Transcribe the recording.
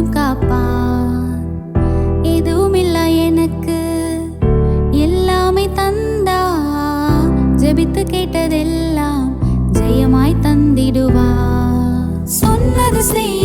வாழ்க்கை காப்பா எதுவும் இல்ல எனக்கு எல்லாமே தந்தா ஜெபித்து கேட்டதெல்லாம் ஜெயமாய் தந்திடுவா சொன்னது செய்யும்